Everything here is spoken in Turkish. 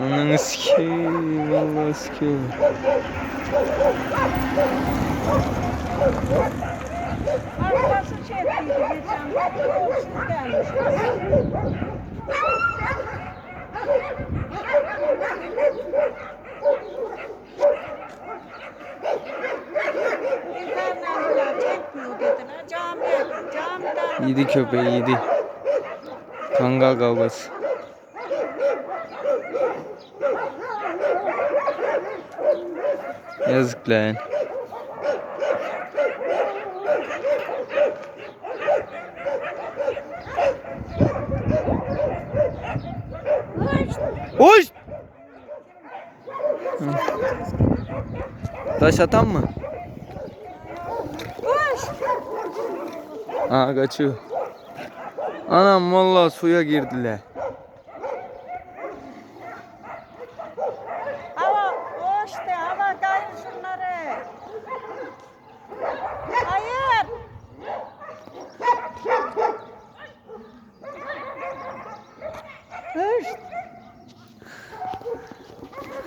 Ananı sikeyim. Vallahi sikeyim. Arkadaşı şey ettiydi geçen. Kokusuz gelmiş. Yedi köpeği yedi. Kangal kavgası. Yazık lan. Hı. Taş atan mı? Koş. Aa kaçıyor. Anam vallahi suya girdiler. Hava, koş de hava kayır şunları. Hayır. Hış.